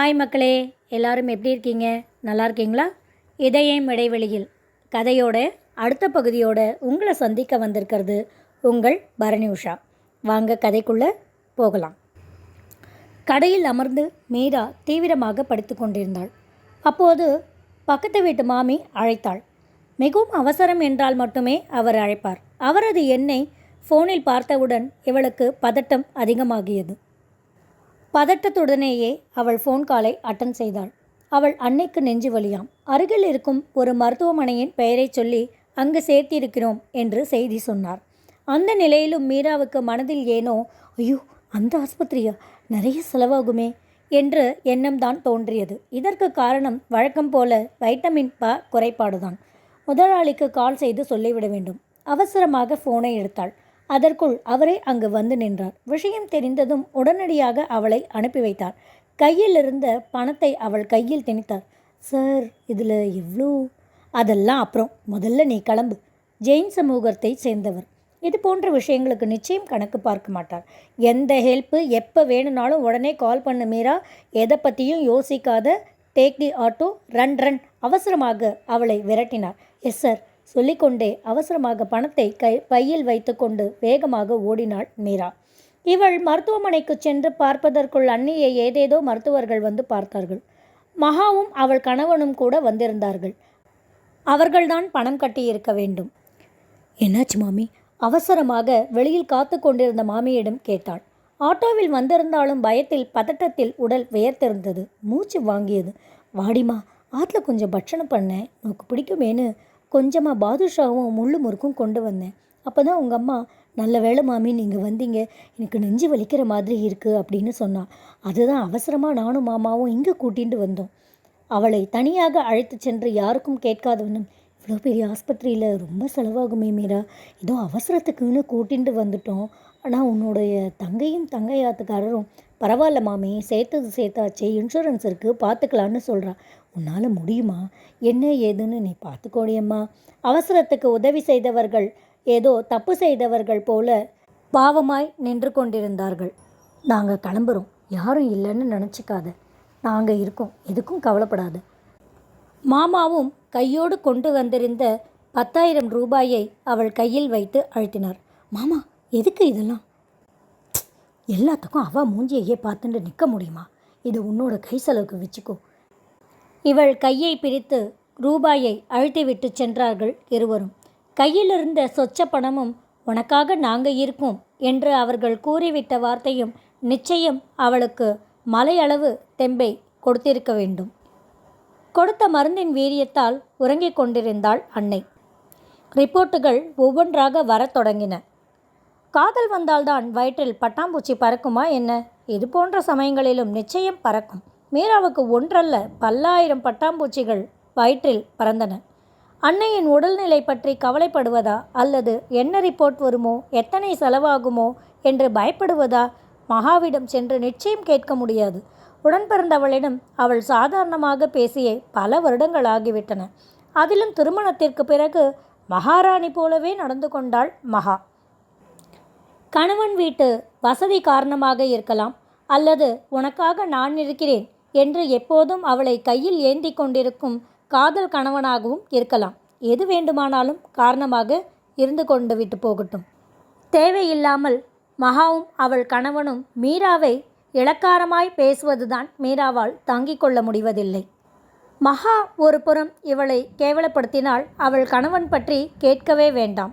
Hi மக்களே எல்லாரும் எப்படி இருக்கீங்க? நல்லா இருக்கீங்களா? இதயம் இடைவெளியில் கதையோட அடுத்த பகுதியோட உங்களை சந்திக்க வந்திருக்கிறது உங்கள் பரணி உஷா. வாங்க கதைக்குள்ளே போகலாம். கடையில் அமர்ந்து மீரா தீவிரமாக படித்து கொண்டிருந்தாள். அப்போது பக்கத்து வீட்டு மாமி அழைத்தாள். மிகவும் அவசரம் என்றால் மட்டுமே அவர் அழைப்பார். அவரது எண்ணை ஃபோனில் பார்த்தவுடன் இவளுக்கு பதட்டம் அதிகமாகியது. பதட்டத்துடனேயே அவள் ஃபோன் காலை அட்டன் செய்தாள். அவள் அன்னைக்கு நெஞ்சு வலியாம். அருகில் இருக்கும் ஒரு மருத்துவமனையின் பெயரை சொல்லி அங்கு சேர்த்திருக்கிறோம் என்று செய்தி சொன்னார். அந்த நிலையிலும் மீராவுக்கு மனதில் ஏனோ ஐயோ அந்த ஆஸ்பத்திரியா? நிறைய செலவாகுமே என்று எண்ணம்தான் தோன்றியது. இதற்கு காரணம் வழக்கம் போல வைட்டமின் ப குறைபாடுதான். முதலாளிக்கு கால் செய்து சொல்லிவிட வேண்டும். அவசரமாக ஃபோனை எடுத்தாள். அதற்குள் அவரே அங்கு வந்து நின்றார். விஷயம் தெரிந்ததும் உடனடியாக அவளை அனுப்பி வைத்தார். கையில் இருந்த பணத்தை அவள் கையில் திணித்தார். சார் இதில் எவ்வளோ அதெல்லாம் அப்புறம். முதல்ல நீ கிளம்பு. ஜெயின் சமூகத்தை சேர்ந்தவர். இது போன்ற விஷயங்களுக்கு நிச்சயம் கணக்கு பார்க்க மாட்டார். எந்த ஹெல்ப்பு எப்போ வேணும்னாலும் உடனே கால் பண்ண மீரா. எதை பற்றியும் யோசிக்காத. Take the auto. Run run. அவசரமாக அவளை விரட்டினார். Yes sir. சொல்லிக்கொண்டே அவசரமாக பணத்தை கை பையில் வைத்துக்கொண்டு வேகமாக ஓடினாள் மீரா. இவள் மருத்துவமனைக்கு சென்று பார்ப்பதற்குள் அன்னியை ஏதேதோ மருத்துவர்கள் வந்து பார்த்தார்கள். மகாவும் அவள் கணவனும் கூட வந்திருந்தார்கள். அவர்கள்தான் பணம் கட்டியிருக்க வேண்டும். என்னாச்சு மாமி? அவசரமாக வெளியில் காத்து கொண்டிருந்த மாமியிடம் கேட்டாள். ஆட்டோவில் வந்திருந்தாலும் பயத்தில் பதட்டத்தில் உடல் வியர்த்திருந்தது. மூச்சு வாங்கியது. வாடிமா ஆற்றுல கொஞ்சம் பட்சணம் பண்ணேன் உனக்கு பிடிக்குமேனு கொஞ்சமாக பாதுஷாவும் முள்ளு முறுக்கும் கொண்டு வந்தேன். அப்போ தான் உங்கள் அம்மா நல்ல வேலை மாமி நீங்கள் வந்தீங்க. எனக்கு நெஞ்சு வலிக்கிற மாதிரி இருக்குது அப்படின்னு சொன்னான் அதுதான் அவசரமாக நானும் மாமாவும் இங்கே கூட்டிகிட்டு வந்தோம். அவளை தனியாக அழைத்து சென்று யாருக்கும் கேட்காதவனும் இவ்வளோ பெரிய ஆஸ்பத்திரியில் ரொம்ப செலவாகுமே மீரா. ஏதோ அவசரத்துக்குன்னு கூட்டிகிட்டு வந்துட்டோம். ஆனால் உன்னுடைய தங்கையும் தங்கையாத்துக்காரரும் பரவாயில்ல மாமி சேர்த்தது சேர்த்தாச்சு. இன்சூரன்ஸ் இருக்குது பார்த்துக்கலான்னு சொல்கிறா உன்னால் முடியுமா? என்ன ஏதுன்னு நீ பார்த்துக்கோடியம்மா அவசரத்துக்கு உதவி செய்தவர்கள் ஏதோ தப்பு செய்தவர்கள் போல பாவமாய் நின்று கொண்டிருந்தார்கள். நாங்கள் கிளம்புறோம். யாரும் இல்லைன்னு நினச்சிக்காத. நாங்கள் இருக்கோம். எதுக்கும் கவலைப்படாத. மாமாவும் கையோடு கொண்டு வந்திருந்த பத்தாயிரம் ரூபாயை அவள் கையில் வைத்து அழுத்தினார். மாமா எதுக்கு இதெல்லாம்? எல்லாத்துக்கும் அவ மூஞ்சியையே பார்த்துட்டு நிற்க முடியுமா? இது உன்னோட கை செலவுக்கு வச்சுக்கோ. இவள் கையை பிடித்து ரூபாயை அழுத்திவிட்டு சென்றார்கள் இருவரும். கையிலிருந்த சொச்ச பணமும் உனக்காக நாங்கள் இருக்கோம் என்று அவர்கள் கூறிவிட்ட வார்த்தையும் நிச்சயம் அவளுக்கு மலையளவு தெம்பை கொடுத்திருக்க வேண்டும். கொடுத்த மருந்தின் வீரியத்தால் உறங்கிக் கொண்டிருந்தாள் அன்னை. ரிப்போர்ட்டுகள் ஒவ்வொன்றாக வரத் தொடங்கின. காதல் வந்தால்தான் வயிற்றில் பட்டாம்பூச்சி பறக்குமா என்ன? இது போன்ற சமயங்களிலும் நிச்சயம் பறக்கும். மீராவுக்கு ஒன்றல்ல பல்லாயிரம் பட்டாம்பூச்சிகள் வயிற்றில் பறந்தன. அன்னையின் உடல்நிலை பற்றி கவலைப்படுவதா அல்லது என்ன ரிப்போர்ட் வருமோ எத்தனை செலவாகுமோ என்று பயப்படுவதா மகாவிடம் சென்று நிச்சயம் கேட்க முடியாது. உடன் பிறந்தவளிடம் அவள் சாதாரணமாக பேசிய பல வருடங்கள் ஆகிவிட்டன. அதிலும் திருமணத்திற்கு பிறகு மகாராணி போலவே நடந்து கொண்டாள் மகா. கணவன் வீட்டு வசதி காரணமாக இருக்கலாம் அல்லது உனக்காக நான் இருக்கிறேன் என்று எப்போதும் அவளை கையில் ஏந்தி கொண்டிருக்கும் காதல் கணவனாகவும் இருக்கலாம். எது வேண்டுமானாலும் காரணமாக இருந்து கொண்டு விட்டு போகட்டும். தேவையில்லாமல் மகாவும் அவள் கணவனும் மீராவை இளக்காரமாய் பேசுவதுதான் மீராவால் தாங்கிக் கொள்ள முடிவதில்லை. மகா ஒரு புறம் இவளை கேவலப்படுத்தினால் அவள் கணவன் பற்றி கேட்கவே வேண்டாம்.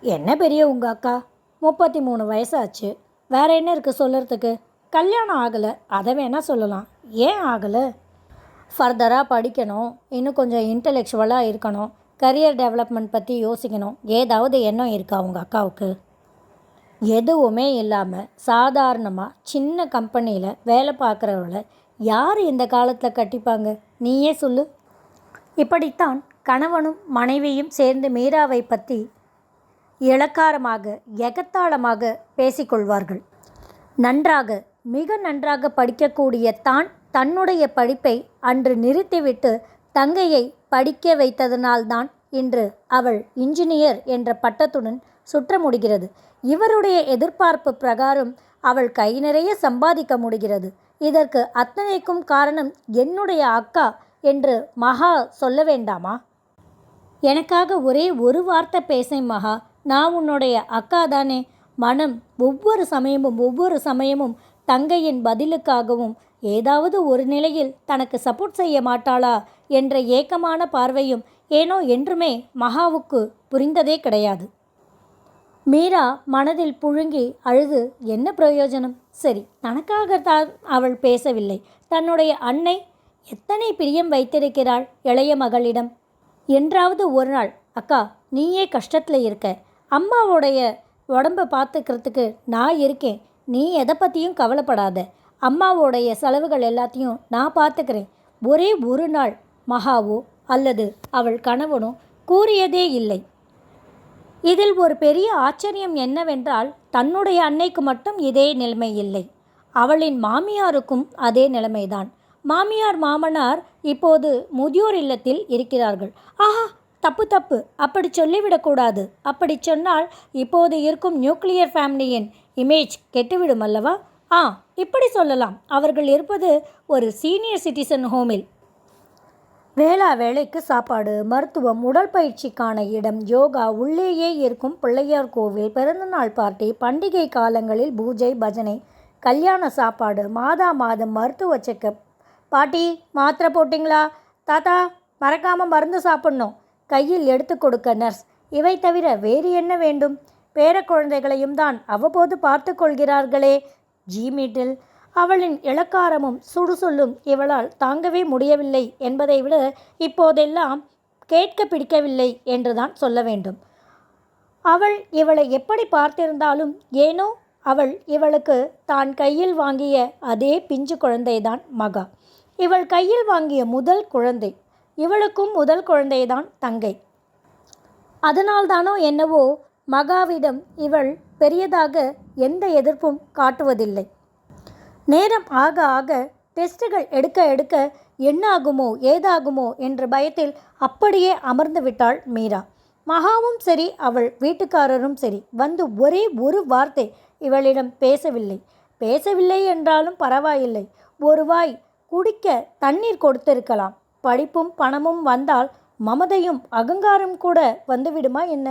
என்ன பெரிய உங்க அக்கா? முப்பத்தி மூணு வயசாச்சு. வேற என்ன இருக்குது சொல்கிறதுக்கு கல்யாணம் ஆகலை. அதை வேணால் சொல்லலாம். ஏன் ஆகலை? ஃபர்தராக படிக்கணும். இன்னும் கொஞ்சம் இன்டலெக்சுவலாக இருக்கணும். கரியர் டெவலப்மெண்ட் பற்றி யோசிக்கணும். ஏதாவது எண்ணம் இருக்கா உங்கள் அக்காவுக்கு? எதுவுமே இல்லாமல் சாதாரணமாக சின்ன கம்பெனியில் வேலை பார்க்குறவளை யார் இந்த காலத்தில் கட்டிப்பாங்க? நீயே சொல்லு. இப்படித்தான் கணவனும் மனைவியும் சேர்ந்து மீராவை பற்றி இளக்காரமாக எகத்தாளமாக பேசிக்கொள்வார்கள். நன்றாக மிக நன்றாக படிக்கக்கூடிய தான் தன்னுடைய படிப்பை அன்று நிறுத்திவிட்டு தங்கையை படிக்க வைத்ததனால்தான் இன்று அவள் இன்ஜினியர் என்ற பட்டத்துடன் சுற்ற முடிகிறது. இவருடைய எதிர்பார்ப்பு பிரகாரம் அவள் கை நிறைய சம்பாதிக்க முடிகிறது. இதற்கு அத்தனைக்கும் காரணம் என்னுடைய அக்கா என்று மகா சொல்ல வேண்டாமா? எனக்காக ஒரே ஒரு வார்த்தை பேசேன் மகா. நான் உன்னுடைய அக்கா தானே மனம் ஒவ்வொரு சமயமும் ஒவ்வொரு சமயமும் தங்கையின் பதிலுக்காகவும் ஏதாவது ஒரு நிலையில் தனக்கு சப்போர்ட் செய்ய மாட்டாளா என்ற ஏக்கமான பார்வையும் ஏனோ என்றுமே மகாவுக்கு புரிந்ததே கிடையாது. மீரா மனதில் புழுங்கி அழுது என்ன பிரயோஜனம்? சரி தனக்காகத்தான் அவள் பேசவில்லை. தன்னுடைய அன்னை எத்தனை பிரியம் வைத்திருக்கிறாள் இளைய மகளிடம்? என்றாவது ஒரு நாள். அக்கா நீயே கஷ்டத்தில் இருக்க. அம்மாவுடைய உடம்பை பார்த்துக்கிறதுக்கு நான் இருக்கேன். நீ எதை பற்றியும் கவலைப்படாத. அம்மாவோடைய செலவுகள் எல்லாத்தையும் நான் பார்த்துக்கிறேன். ஒரே ஒரு நாள் மகாவோ அல்லது அவள் கணவனோ கூறியதே இல்லை. இதில் ஒரு பெரிய ஆச்சரியம் என்னவென்றால் தன்னுடைய அன்னைக்கு மட்டும் இதே நிலைமை இல்லை. அவளின் மாமியாருக்கும் அதே நிலைமைதான். மாமியார் மாமனார் இப்போது முதியோர் இல்லத்தில் இருக்கிறார்கள். ஆஹா தப்பு தப்பு. அப்படி சொல்லிவிடக்கூடாது. அப்படி சொன்னால் இப்போது இருக்கும் நியூக்ளியர் ஃபேமிலியின் இமேஜ் கெட்டுவிடும் அல்லவா? ஆ இப்படி சொல்லலாம். அவர்கள் இருப்பது ஒரு சீனியர் சிட்டிசன் ஹோமில். வேளா வேலைக்கு சாப்பாடு மருத்துவம் உடற்பயிற்சிக்கான இடம் யோகா உள்ளேயே இருக்கும் பிள்ளையார் கோவில் பிறந்தநாள் பார்ட்டி பண்டிகை காலங்களில் பூஜை பஜனை கல்யாண சாப்பாடு மாதா மாதம் மருத்துவ செக்கப். பாட்டி மாத்திரை போட்டிங்களா? தாத்தா மறக்காமல் மருந்து சாப்பிட்ணும். கையில் எடுத்து கொடுக்க நர்ஸ். இவை தவிர வேறு என்ன வேண்டும்? பேர குழந்தைகளையும் தான் அவ்வப்போது பார்த்து கொள்கிறார்களே. ஜிமீட்டில் அவளின் இளக்காரமும் சுடுசொல்லும் இவளால் தாங்கவே முடியவில்லை என்பதை விட இப்போதெல்லாம் கேட்க பிடிக்கவில்லை என்றுதான் சொல்ல வேண்டும். அவள் இவளை எப்படி பார்த்திருந்தாலும் ஏனோ அவள் இவளுக்கு தான் கையில் வாங்கிய அதே பிஞ்சு குழந்தைதான் மகா. இவள் கையில் வாங்கிய முதல் குழந்தை. இவளுக்கும் முதல் குழந்தைதான் தங்கை. அதனால்தானோ என்னவோ மகாவிடம் இவள் பெரியதாக எந்த எதிர்ப்பும் காட்டுவதில்லை. நேரம் ஆக ஆக டெஸ்ட்டுகள் எடுக்க எடுக்க என்னாகுமோ ஏதாகுமோ என்ற பயத்தில் அப்படியே அமர்ந்து விட்டாள் மீரா. மகாவும் சரி அவள் வீட்டுக்காரரும் சரி வந்து ஒரே ஒரு வார்த்தை இவளிடம் பேசவில்லை. பேசவில்லை என்றாலும் பரவாயில்லை. ஒரு வாய் குடிக்க தண்ணீர் கொடுத்திருக்கலாம். படிப்பும் பணமும் வந்தால் மமதையும் அகங்காரம் கூட வந்துவிடுமா என்ன?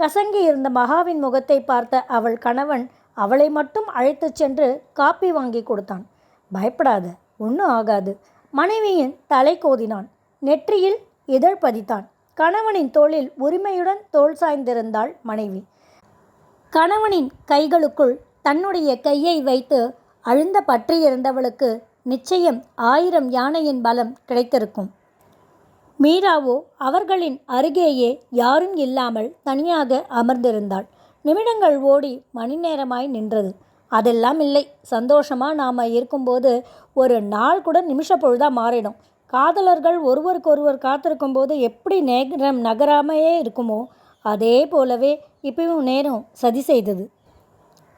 கசங்கி இருந்த மகாவின் முகத்தை பார்த்த அவள் கணவன் அவளை மட்டும் அழைத்துச் சென்று காப்பி வாங்கி கொடுத்தான். பயப்படாத ஒன்றும் ஆகாது. மனைவியின் தலை கோதினான். நெற்றியில் இதழ் பதித்தான். கணவனின் தோளில் உரிமையுடன் தோல் சாய்ந்திருந்தாள் மனைவி. கணவனின் கைகளுக்குள் தன்னுடைய கையை வைத்து அழுந்த பற்றியிருந்தவளுக்கு நிச்சயம் ஆயிரம் யானையின் பலம் கிடைத்திருக்கும். மீராவோ அவர்களின் அருகேயே யாரும் இல்லாமல் தனியாக அமர்ந்திருந்தாள். நிமிடங்கள் ஓடி மணி நேரமாய் நின்றது. அதெல்லாம் இல்லை. சந்தோஷமாக நாம் இருக்கும்போது ஒரு நாள் கூட நிமிஷ பொழுதாக மாறிடும். காதலர்கள் ஒருவருக்கொருவர் காத்திருக்கும் போது எப்படி நேரம் நகராமையே இருக்குமோ அதே போலவே இப்பவும் நேரம் சதி செய்தது.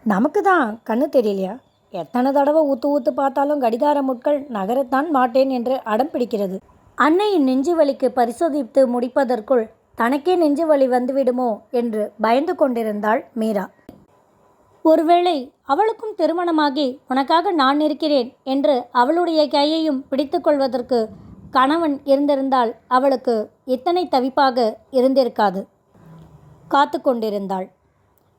நமக்கு தான் கண்ணு தெரியலையா? எத்தனை தடவை ஊத்து ஊத்து பார்த்தாலும் கடிகார முட்கள் நகரத்தான் மாட்டேன் என்று அடம் பிடிக்கிறது. அன்னையின் நெஞ்சு வலிக்கு பரிசோதித்து முடிப்பதற்குள் தனக்கே நெஞ்சு வலி வந்துவிடுமோ என்று பயந்து கொண்டிருந்தாள் மீரா. ஒருவேளை அவளுக்கும் திருமணமாகி உனக்காக நான் இருக்கிறேன் என்று அவளுடைய கையையும் பிடித்துக்கொள்வதற்கு கணவன் இருந்திருந்தால் அவளுக்கு இத்தனை தவிப்பாக இருந்திருக்காது. காத்து கொண்டிருந்தாள்.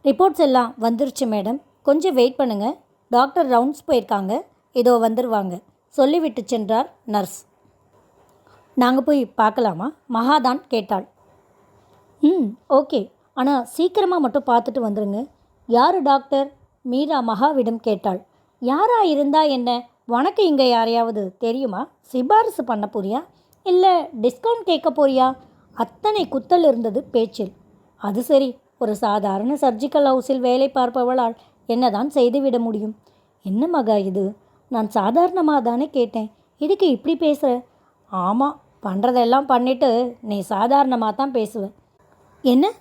ரிப்போர்ட்ஸ் எல்லாம் வந்துருச்சு மேடம். கொஞ்சம் வெயிட் பண்ணுங்க. டாக்டர் ரவுண்ட்ஸ் போயிருக்காங்க. இதோ வந்துருவாங்க. சொல்லிவிட்டு சென்றார் நர்ஸ். நாங்கள் போய் பார்க்கலாமா? மகாதான் கேட்டாள். ம் ஓகே. ஆனால் சீக்கிரமாக மட்டும் பார்த்துட்டு வந்துடுங்க யார் டாக்டர்? மீரா மகாவிடம் கேட்டாள். யாராக இருந்தா என்ன? உனக்கு இங்கே யாரையாவது தெரியுமா? சிபாரிசு பண்ண போறியா? இல்லை டிஸ்கவுண்ட் கேட்க போறியா? அத்தனை குத்தல் இருந்தது பேச்சில். அது சரி ஒரு சாதாரண சர்ஜிக்கல் ஹவுஸில் வேலை பார்ப்பவளால் என்னதான் செய்துவிட முடியும்? என்ன மகா இது? நான் சாதாரணமாக தானே கேட்டேன். இதுக்கு இப்படி பேசுகிற ஆமாம் பண்ணுறதெல்லாம் பண்ணிட்டு நீ சாதாரணமாக தான் பேசுவ. என்ன?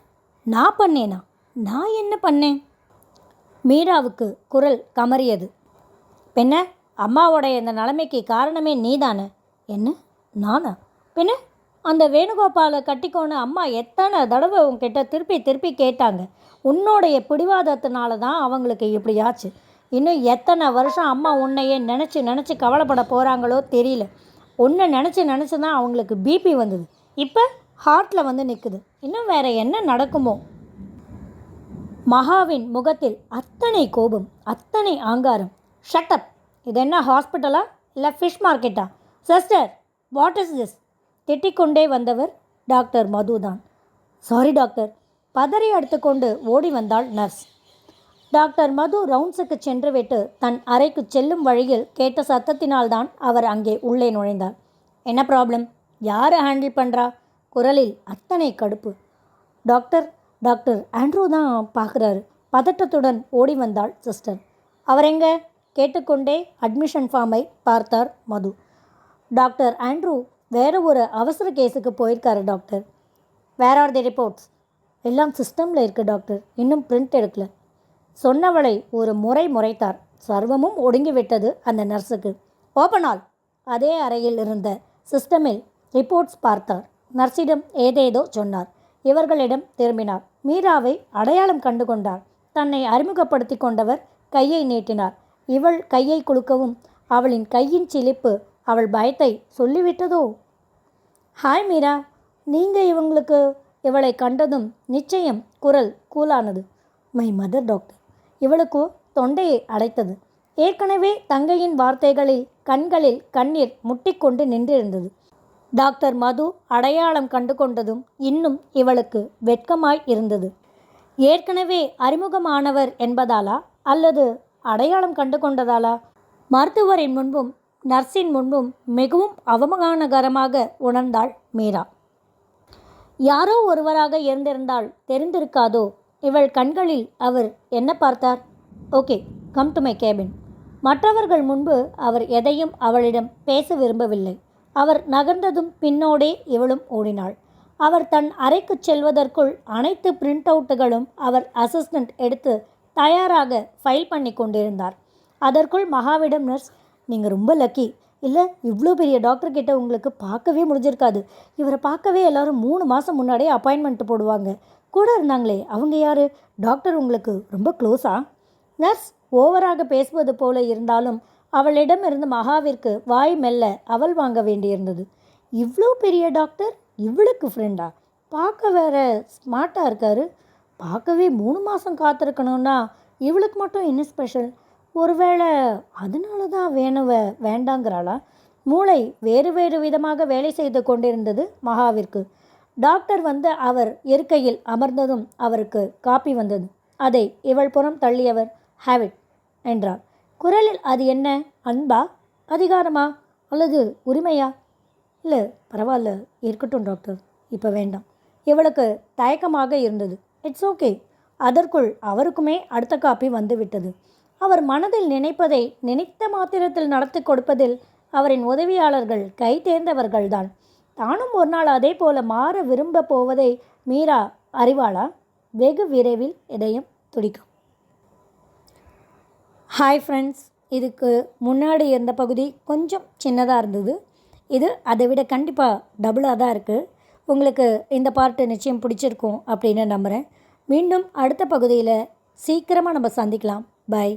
நான் பண்ணேனா? நான் என்ன பண்ணேன்? மீராவுக்கு குரல் கமறியது. பெண்ண அம்மாவோடைய இந்த நிலைமைக்கு காரணமே நீதானே? என்ன? நானா? பின்ன அந்த வேணுகோபாலை கட்டிக்கோன்னு அம்மா எத்தனை தடவை உங்ககிட்ட திருப்பி திருப்பி கேட்டாங்க? உன்னோடைய பிடிவாதத்தினால தான் அவங்களுக்கு இப்படியாச்சு இன்னும் எத்தனை வருஷம் அம்மா உன்னையே நினச்சி நினச்சி கவலைப்பட போகிறாங்களோ தெரியல. ஒன்று நினச்சி நினச்சி தான் அவங்களுக்கு பிபி வந்தது. இப்போ ஹார்ட்டில் வந்து நிற்குது இன்னும் வேறு என்ன நடக்குமோ? மகாவின் முகத்தில் அத்தனை கோபம் அத்தனை ஆங்காரம். ஷட்டப் இது என்ன ஹாஸ்பிட்டலா இல்லை ஃபிஷ் மார்க்கெட்டா சிஸ்டர் வாட் இஸ் திஸ் திட்டிக்கொண்டே வந்தவர் டாக்டர் மதுதான். சாரி டாக்டர் பதறி எடுத்துக்கொண்டு ஓடி வந்தாள் நர்ஸ் டாக்டர் மது ரவுண்ட்ஸுக்கு சென்றுவிட்டு தன் அறைக்கு செல்லும் வழியில் கேட்ட சத்தத்தினால்தான் அவர் அங்கே உள்ளே நுழைந்தார். என்ன ப்ராப்ளம்? யாரை ஹேண்டில் பண்ணுறா குரலில் அத்தனை கடுப்பு. டாக்டர் டாக்டர் ஆண்ட்ரூ தான் பார்க்குறாரு. பதட்டத்துடன் ஓடி வந்தாள் சிஸ்டர். அவர் எங்கே? கேட்டுக்கொண்டே அட்மிஷன் ஃபார்மை பார்த்தார் மது. டாக்டர் ஆண்ட்ரூ வேற ஒரு அவசர கேஸுக்கு போயிருக்காரு doctor. Where are the reports? எல்லாம் சிஸ்டமில் இருக்குது டாக்டர். இன்னும் பிரிண்ட் எடுக்கல. சொன்னவளை ஒரு முறை முறைத்தார். சர்வமும் ஒடுங்கிவிட்டது அந்த நர்ஸுக்கு. ஓபனால் அதே அறையில் இருந்த சிஸ்டமில் ரிப்போர்ட்ஸ் பார்த்தார். நர்ஸிடம் ஏதேதோ சொன்னார். இவர்களிடம் திரும்பினார். மீராவை அடையாளம் கண்டு கொண்டார். தன்னை அறிமுகப்படுத்தி கொண்டவர் கையை நீட்டினார். இவள் கையை குலுக்கவும் அவளின் கையின் சிலிப்பு அவள் பயத்தை சொல்லிவிட்டதோ? ஹாய் மீரா நீங்கள் இவங்களுக்கு இவளை கண்டதும் நிச்சயம் குரல் கூலானது. மை மதர் டாக்டர் இவளுக்கு தொண்டையை அடைத்தது. ஏற்கனவே தங்கையின் வார்த்தைகளில் கண்களில் கண்ணீர் முட்டிக்கொண்டு நின்றிருந்தது. டாக்டர் மது அடையாளம் கண்டு கொண்டதும் இன்னும் இவளுக்கு வெட்கமாய் இருந்தது. ஏற்கனவே அறிமுகமானவர் என்பதாலா அல்லது அடையாளம் கண்டு கொண்டதாலா மருத்துவரின் முன்பும் நர்ஸின் முன்பும் மிகவும் அவமானகரமாக உணர்ந்தாள் மீரா. யாரோ ஒருவராக இருந்திருந்தால் தெரிந்திருக்காதோ இவள் கண்களில் அவர் என்ன பார்த்தார்? Okay come to my cabin மற்றவர்கள் முன்பு அவர் எதையும் அவளிடம் பேச விரும்பவில்லை. அவர் நகர்ந்ததும் பின்னோடே இவளும் ஓடினாள். அவர் தன் அறைக்கு செல்வதற்குள் அனைத்து பிரிண்ட் அவுட்டுகளும் அவர் அசிஸ்டண்ட் எடுத்து தயாராக ஃபைல் பண்ணி கொண்டிருந்தார். அதற்குள் மகாவிடம் நர்ஸ் நீங்கள் ரொம்ப லக்கி இல்லை இவ்வளோ பெரிய டாக்டர் கிட்ட உங்களுக்கு பார்க்கவே முடிஞ்சிருக்காது. இவரை பார்க்கவே எல்லாரும் மூணு மாதம் முன்னாடியே அப்பாயின்மெண்ட் போடுவாங்க. கூட இருந்தாங்களே அவங்க யார்? டாக்டர் உங்களுக்கு ரொம்ப க்ளோஸா? நர்ஸ் ஓவராக பேசுவது போல இருந்தாலும் அவளிடமிருந்து மகாவிற்கு வாய் மெல்ல அவள் வாங்க வேண்டியிருந்தது. இவ்வளோ பெரிய டாக்டர்? இவளுக்கு ஃப்ரெண்டா பார்க்க வேற ஸ்மார்ட்டாக இருக்காரு. பார்க்கவே மூணு மாதம் காத்திருக்கணும்னா இவளுக்கு மட்டும் என்ன ஸ்பெஷல் ஒருவேளை அதனால தான் வேணுவ வேண்டாங்கிறாளா? மூளை வேறு வேறு விதமாக வேலை செய்து கொண்டிருந்தது மகாவிற்கு. டாக்டர் வந்து அவர் இருக்கையில் அமர்ந்ததும் அவருக்கு காப்பி வந்தது. அதை இவள் புறம் தள்ளியவர் ஹேவிட் என்றார். குரலில் அது என்ன? அன்பா? அதிகாரமா? அல்லது உரிமையா? இல்லை பரவாயில்ல இருக்கட்டும் டாக்டர். இப்போ வேண்டாம். இவளுக்கு தயக்கமாக இருந்தது. It's okay. அதற்குள் அவருக்குமே அடுத்த காப்பி வந்து விட்டது. அவர் மனதில் நினைப்பதை நினைத்த மாத்திரத்தில் நடத்தி கொடுப்பதில் அவரின் உதவியாளர்கள் கை தேர்ந்தவர்கள்தான். தானும் ஒரு நாள் அதே போல மாற விரும்ப போவதை மீரா அறிவாளா? வெகு விரைவில் இதயம் துடிக்கும். ஹாய் ஃப்ரெண்ட்ஸ் இதுக்கு முன்னாடி இருந்த பகுதி கொஞ்சம் சின்னதாக இருந்தது. இது அதை விட கண்டிப்பாக டபுளாக தான் இருக்குது உங்களுக்கு இந்த பார்ட்டு நிச்சயம் பிடிச்சிருக்கும் அப்படின்னு நம்புகிறேன் மீண்டும் அடுத்த பகுதியில் சீக்கிரமாக நம்ம சந்திக்கலாம். பை